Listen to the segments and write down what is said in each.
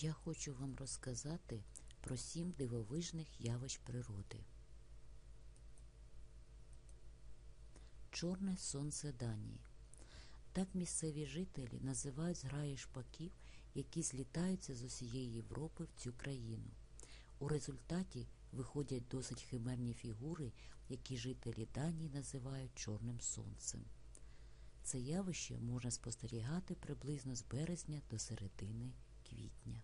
Я хочу вам розказати про сім дивовижних явищ природи. Чорне сонце Данії. Так місцеві жителі називають зграї шпаків, які злітаються з усієї Європи в цю країну. У результаті виходять досить химерні фігури, які жителі Данії називають Чорним сонцем. Це явище можна спостерігати приблизно з березня до середини квітня.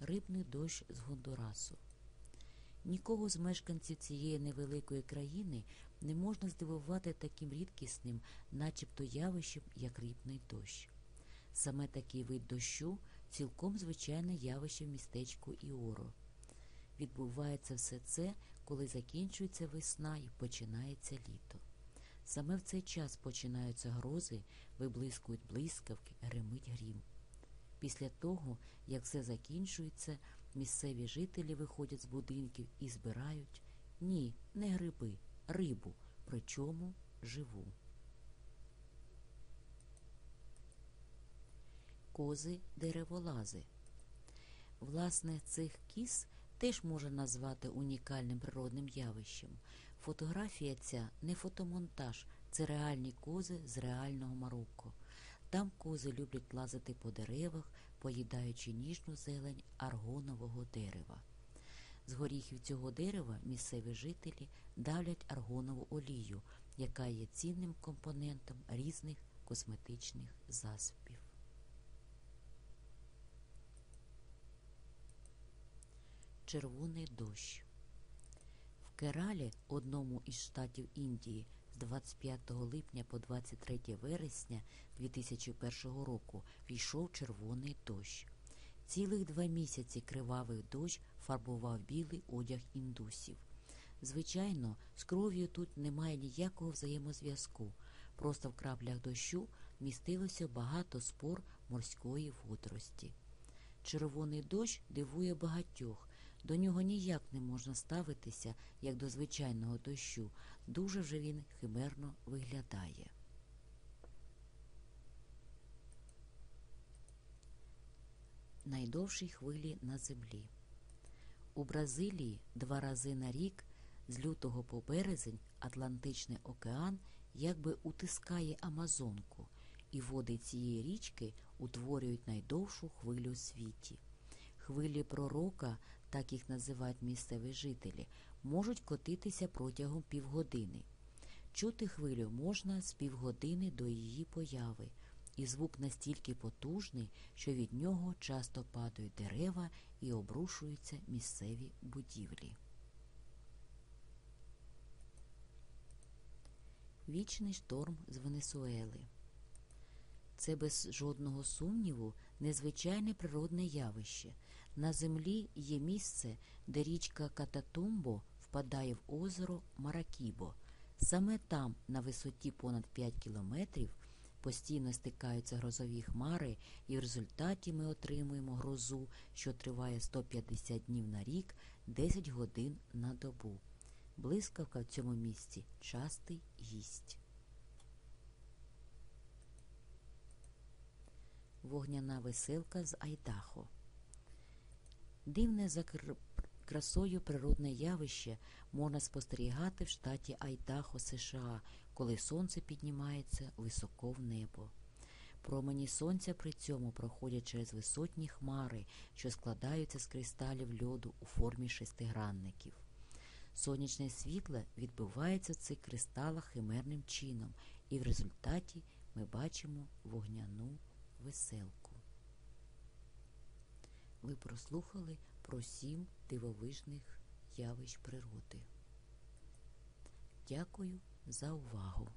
Рибний дощ з Гондурасу. Нікого з мешканців цієї невеликої країни не можна здивувати таким рідкісним, начебто явищем, як рибний дощ. Саме такий вид дощу цілком звичайне явище в містечку Іоро. Відбувається все це, коли закінчується весна і починається літо. Саме в цей час починаються грози, виблискують блискавки, гримить грім. Після того, як все закінчується, місцеві жителі виходять з будинків і збирають ні, не гриби, рибу, причому живу. Кози дереволази. Власне, цих кіз теж можна назвати унікальним природним явищем. Фотографія ця не фотомонтаж, це реальні кози з реального Марокко. Там кози люблять лазити по деревах, поїдаючи ніжну зелень аргонового дерева. З горіхів цього дерева місцеві жителі давлять аргонову олію, яка є цінним компонентом різних косметичних засобів. Червоний дощ. В Кералі, одному із штатів Індії, з 25 липня по 23 вересня 2001 року війшов червоний дощ. Цілих два місяці кривавий дощ фарбував білий одяг індусів. Звичайно, з кров'ю тут немає ніякого взаємозв'язку. Просто в краплях дощу містилося багато спор морської водорості. Червоний дощ дивує багатьох. До нього ніяк не можна ставитися, як до звичайного дощу. Дуже вже він химерно виглядає. Найдовші хвилі на землі. У Бразилії два рази на рік з лютого по березень Атлантичний океан якби утискає Амазонку, і води цієї річки утворюють найдовшу хвилю у світі. Хвилі пророка, так їх називають місцеві жителі, можуть котитися протягом півгодини. Чути хвилю можна з півгодини до її появи, і звук настільки потужний, що від нього часто падають дерева і обрушуються місцеві будівлі. Вічний шторм з Венесуели. Це без жодного сумніву незвичайне природне явище. На землі є місце, де річка Кататумбо впадає в озеро Маракібо. Саме там, на висоті понад 5 кілометрів, постійно стикаються грозові хмари, і в результаті ми отримуємо грозу, що триває 150 днів на рік, 10 годин на добу. Блискавка в цьому місці частий гість. Вогняна веселка з Айдахо. Дивне за красою природне явище можна спостерігати в штаті Айдахо США, коли сонце піднімається високо в небо. Промені сонця при цьому проходять через висотні хмари, що складаються з кристалів льоду у формі шестигранників. Сонячне світло відбивається в цих кристалах химерним чином, і в результаті ми бачимо вогняну веселку. Ви прослухали про сім дивовижних явищ природи. Дякую за увагу!